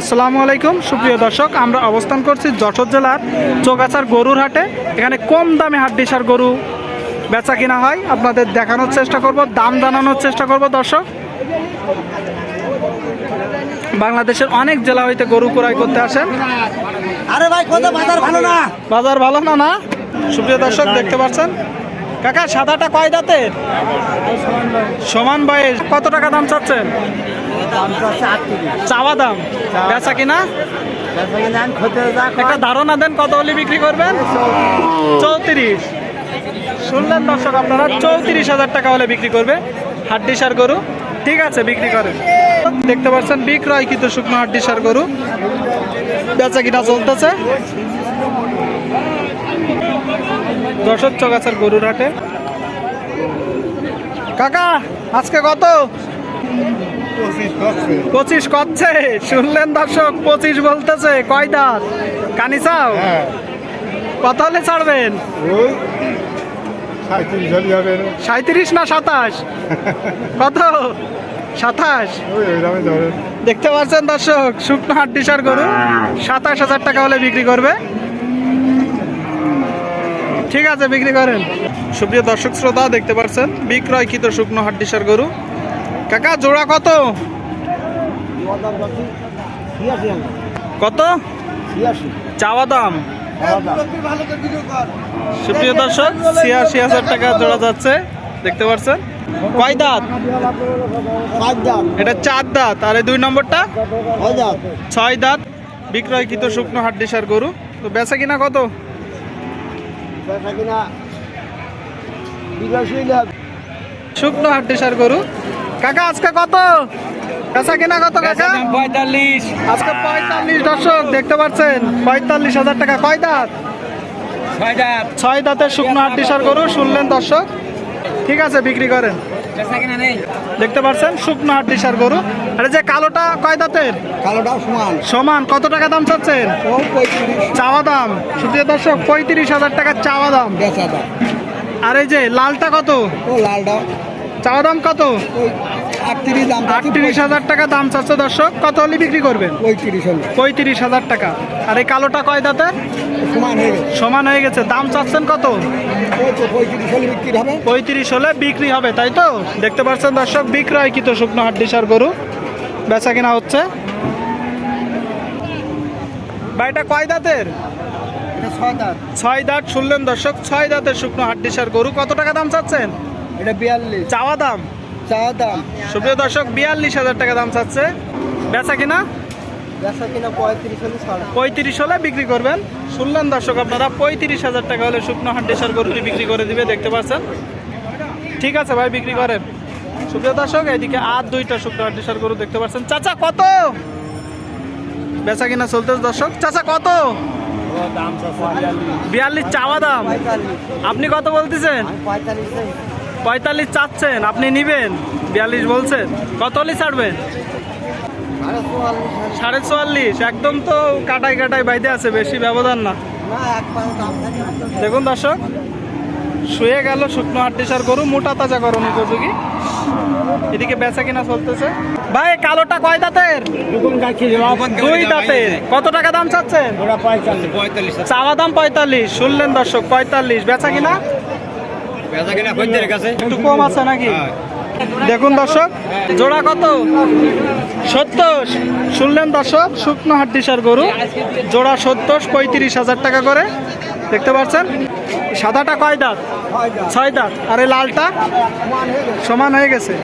আসসালামু আলাইকুম সুপ্রিয় দর্শক আমরা অবস্থান করছি যশোর জেলার চৌগাছার গরুর হাটে। এখানে কম দামে হাড্ডিসার গরু বেচা কিনা হয়। আপনাদের দেখানোর চেষ্টা করব দাম জানানোর চেষ্টা করব দর্শক। বাংলাদেশের অনেক জেলা হইতে গরু ক্রয় করতে আসেন আরে ভাই কত বাজার ভালো না? বাজার ভালো না না? সুপ্রিয় দর্শক দেখতে পাচ্ছেন? কাকা সাদাটা কয় দাঁতের? সমান বয়স। কত টাকা দাম চাচ্ছেন? চাওয়া দাম? বেচা কিনা? একটা ধারণা দেন কত হলে বিক্রি করবেন? চৌত্রিশ। শুনলেন দর্শক আপনারা চৌত্রিশ হাজার টাকা হলে বিক্রি করবে হাড্ডি সার গরু। ঠিক আছে বিক্রি করেন দেখতে পাচ্ছেন বিক্রয় কিন্তু শুকনো হাড্ডি সার গরু। বেচা কিনা চলতেছে। দর্শক চকাচার গরুর হাটে। কাকা আজকে কত? পঁচিশ করছে শুনলেন দর্শক পঁচিশ বলতেছে। কয় দাঁত? কানি চাও? কত হলে ছাড়বেন? সাঁত্রিশ না সাতাশ? কত? সাতাশ? দেখতে পাচ্ছেন দর্শক শুকনো হাড্ডিসার গরু। সাতাশ হাজার টাকা হলে বিক্রি করবে। ঠিক আছে বিক্রি করেন। সুপ্রিয় দর্শক শ্রোতা দেখতে পাচ্ছেন? বিক্রয়কৃত শুকনো হাড্ডিসার গরু। কাকা, জোড়া কত? কত? চাওয়া দাম। সুপ্রিয় দর্শক, ছিয়াশি হাজার টাকা জোড়া যাচ্ছে, দেখতে পাচ্ছেন কয় দাঁত? এটা চার দাঁত, আর দুই নম্বরটা? ছয় দাঁত। বিক্রয়কৃত শুকনো হাড্ডিসার গরু। তো বেচা কিনা কত? শুকনো হাড্ডিসার গরু। কাকা আজকে কত? বেচা কিনা কত কাকা? পঁয়তাল্লিশ। আজকে পঁয়তাল্লিশ দর্শক দেখতে পাচ্ছেন পঁয়তাল্লিশ হাজার টাকা। কয় দাঁত? ছয় দাঁতের শুকনো হাড্ডিসার গরু শুনলেন দর্শক? ঠিক আছে বিক্রি করেন। দেখতে পাচ্ছেন শুকনো হাড্ডিসার গরু। আরে যে কালোটা কয় দাঁতের? কালোটাও সমান। সমান। কত টাকা দাম চাচ্ছেন? ও চাওয়া দাম। সুপ্রিয় দর্শক পঁয়ত্রিশ হাজার টাকা চাওয়া দাম। বেচা দাম। আর এই যে লালটা কত? ও লালটাও। চাওয়া দাম কত? আটত্রিশ হাজার টাকা দাম চাচ্ছে দর্শক। কত হলে বিক্রি করবেন? পঁয়ত্রিশ হাজার টাকা। আর এই কালোটা কয় দাঁতের সমান হয়ে গেছে। দাম চাচ্ছেন কত? পঁয়ত্রিশ হলে বিক্রি হবে। তাই তো? দেখতে পাচ্ছেন দর্শক বিক্রয় কিতো শুকনো হাড্ডিসার গরু। বেচা কিনা হচ্ছে। বাড়িটা কয় দাঁতের? ছয় দাঁত। ছয় দাঁত শুনলেন দর্শক ছয় দাঁতের শুকনো হাড্ডিসার গরু। কত টাকা দাম চাচ্ছেন? এটা বিয়াল্লিশ। চাওয়া দাম? চা দাম। সুপ্রিয় দর্শক বিয়াল্লিশ হাজার টাকা দাম চাচ্ছে। বেচা কিনা? বেচা কিনা পঁয়ত্রিশ হলে পঁয়ত্রিশ হলে বিক্রি করবেন। শুনলেন দর্শক আপনারা পঁয়ত্রিশ হাজার টাকা হলে শুকনো হাড্ডিসার গরুটি বিক্রি করে দিবে দেখতে পাচ্ছেন। ঠিক আছে ভাই বিক্রি করেন। সুপ্রিয় দর্শক এদিকে আর দুইটা শুকনো হাড্ডিসার গরু দেখতে পাচ্ছেন। চাচা কত? বেচা কিনা চলতেছে দর্শক। চাচা কত? বিয়াল্লিশ। চাওয়া দাম। আপনি কত বলতেছেন? পঁয়তাল্লিশ চাচ্ছেন আপনি নিবেন? বিয়াল্লিশ বলছেন। কত হলে ছাড়বেন? সাড়ে চুয়াল্লিশ একদম তো কাটাই কাটাই বাইদে আছে বেশি ব্যবধান না। না এক পাও দাম থাকে দেখুন দর্শক শুয়ে গেল শুকনো হাড্ডিসার গরু মোটা তাজা করণ উপযোগী এদিকে বেচা কিনা চলতেছে। ভাই কালোটা কয় দাঁতের? দুই দাঁতের। কত টাকা দাম চাচ্ছেন? চাওয়া দাম পঁয়তাল্লিশ শুনলেন দর্শক পঁয়তাল্লিশ। বেচা কিনা বেচা কিনা খদ্দের কাছে একটু কম আছে নাকি? দেখুন দর্শক জোড়া কত? সত্তর। শুনলেন দর্শক শুকনো হাড্ডিসার গরু। জোড়া সত্তর পঁয়ত্রিশ হাজার টাকা করে। দেখতে পাচ্ছেন? সাদাটা কয় দাঁত? ছয় দাঁত। আর এই লালটা? সমান হয়ে গেছে।